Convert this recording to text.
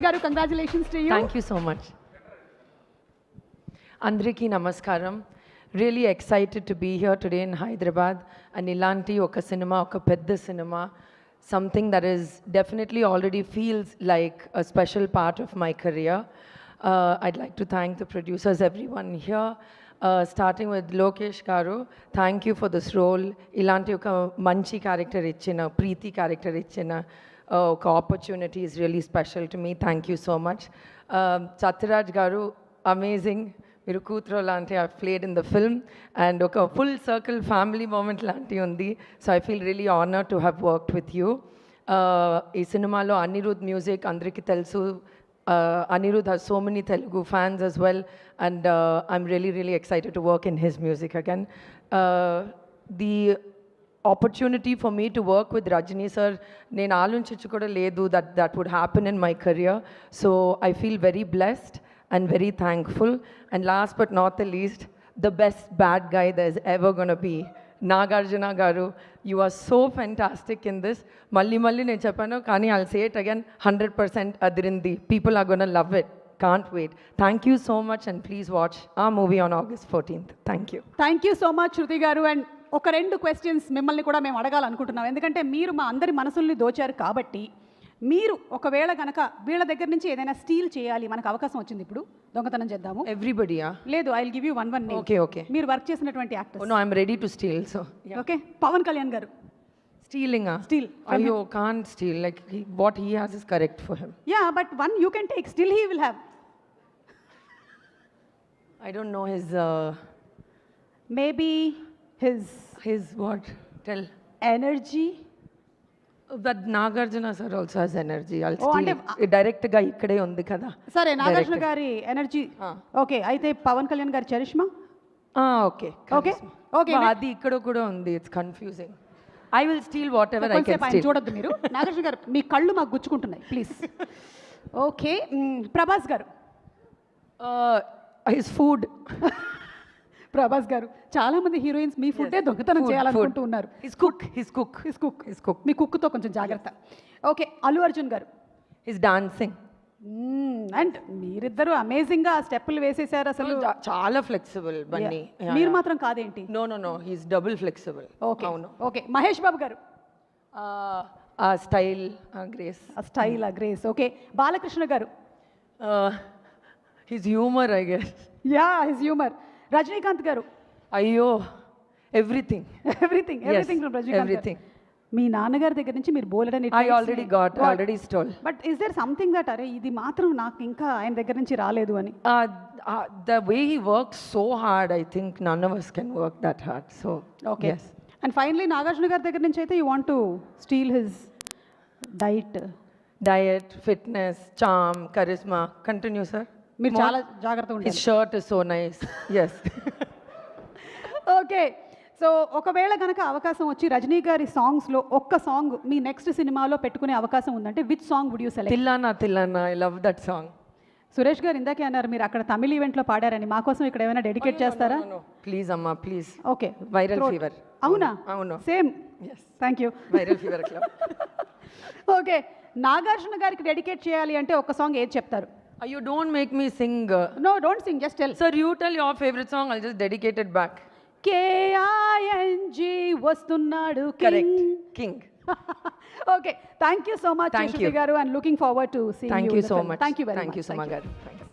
గారు congratulations to you thank you so much అందరికీ నమస్కారం really excited to be here today in Hyderabad and ఇలాంటి ఒక cinema ఒక పెద్ద cinema something that is definitely already feels like a special part of my career I'd like to thank the producers everyone here starting with Lokesh garu thank you for this role ఇలాంటి ఒక మంచి character ఇచ్చిన Preethi character ఇచ్చిన uh, ఒక opportunity is really special to me thank you so much Sathyaraj garu amazing మీరు కూతురు లాంటి I played in the film and ఒక ఫుల్ సర్కిల్ ఫ్యామిలీ మూమెంట్ లాంటి ఉంది so I feel really honour to have worked with you ఈ సినిమాలో Anirudh music అందరికీ తెలుసు. Anirudh Anirudh so many Telugu fans as well and I'm really really excited to work in his music again the again. Uh, the opportunity for me to work with Rajini sir, నేను ఆలోచించి కూడా లేదు that that would happen in my career. So I feel very blessed and very thankful. And last but not the least, the best bad guy there's ever gonna be. Nagarjuna garu you are so fantastic in this మళ్ళీ మళ్ళీ నేను చెప్పాను కానీ I'll say it again hundred percent Adirindi people are gonna love it can't wait thank you so much and please watch ఆ movie on August fourteenth thank you thank you so much Shruti garu and ఒక రెండు questions మిమ్మల్ని కూడా మేము అడగాలనుకుంటున్నాం. ఎందుకంటే మీరు మా అందరి మనసుల్ని దోచారు కాబట్టి మీరు ఒకవేళ కనుక వీళ్ళ దగ్గర నుంచి ఏదైనా స్టీల్ చేయాలి మనకు అవకాశం వచ్చింది ఇప్పుడు దొంగతనం చేద్దాము. ఎవ్రీబడియా లేదు I give you one one okay okay మీరు వర్క్ చేసినటువంటి actor no I'm ready to steal so okay Pawan Kalyan garu. Stealing Steal. అయ్యో can steal like what he has is correct for him yeah but one you can take still he will have I don't know his maybe his his what tell energy that Nagarjuna sir also has energy Oh, అంటే steal డైరెక్ట్గా ఇక్కడే ఉంది కదా. సరే నాగార్జున గారి energy. Okay అయితే పవన్ కళ్యాణ్ గారి charisma okay Okay. Okay, అది ఇక్కడ కూడా ఉంది. It's confusing I will steal whatever I can steal చూడొద్దు మీరు. నాగార్జున గారు మీ కళ్ళు మాకు గుచ్చుకుంటున్నాయి ప్లీజ్ ఓకే ప్రభాస్ గారు. హిస్ ఫుడ్ ప్రభాస్ గారు చాలా మంది హీరోయిన్స్ మీ ఫుడ్డే దొంగతనం చేయాలనుకుంటూ ఉన్నారు. His cook his cook his cook his cook మీ కుక్తో కొంచెం జాగ్రత్త. Okay Allu Arjun garu. His dancing and మీరిద్దరు అమేజింగ్గా స్టెప్పులు వేసేసారు అసలు. చాలా ఫ్లెక్సిబుల్ బన్నీ మీరు మాత్రం కాదేంటి? No no no he's double flexible okay అవును. ఓకే మహేష్ బాబు గారు. ఆ స్టైల్ గ్రేస్ ఆ స్టైల్ ఆ grace okay Balakrishna garu. His humour I guess yeah his humour Rajinikanth garu అయ్యో everything everything everything from Rajinikanth everything. మీ నాన్నగారి దగ్గర నుంచి మీరు బోలెడని I already got already stole but is there something that అరే ఇది మాత్రం నాకు ఇంకా ఆయన దగ్గర నుంచి రాలేదు అని the way he works so hard, I think none of us can work that hard. So, okay. And finally Nagarjuna గారి దగ్గర నుంచి అయితే you want to steal his diet Diet, fitness, charm, charisma. Continue, sir. మీరు చాలా జాగ్రత్తగా shirt is so nice. yes. Okay so ఒకవేళ కనుక అవకాశం వచ్చి రజనీ గారి సాంగ్స్లో ఒక్క సాంగ్ మీ నెక్స్ట్ సినిమాలో పెట్టుకునే అవకాశం ఉందంటే which song would you select Tillana, Tillana. I love that song. Suresh garu ఇందాకే అన్నారు మీరు అక్కడ తమిళ ఈవెంట్లో పాడారని మా కోసం ఇక్కడ ఏమైనా డెడికేట్ చేస్తారా No, no. Please, Amma, please. Okay Viral fever. అవునా అవును. Same Yes. Thank you fever club. Okay Nagarjuna గారికి డెడికేట్ చేయాలి అంటే ఒక సాంగ్ ఏది చెప్తారు you don't make me sing. uh, no don't sing just tell Sir, you tell your favorite song. I'll just dedicate it back. K I N G వస్తున్నాడు Correct. King. Okay thank you so much Shruti you. Garu and looking forward to see Thank you so much. Thank you very Thank much you so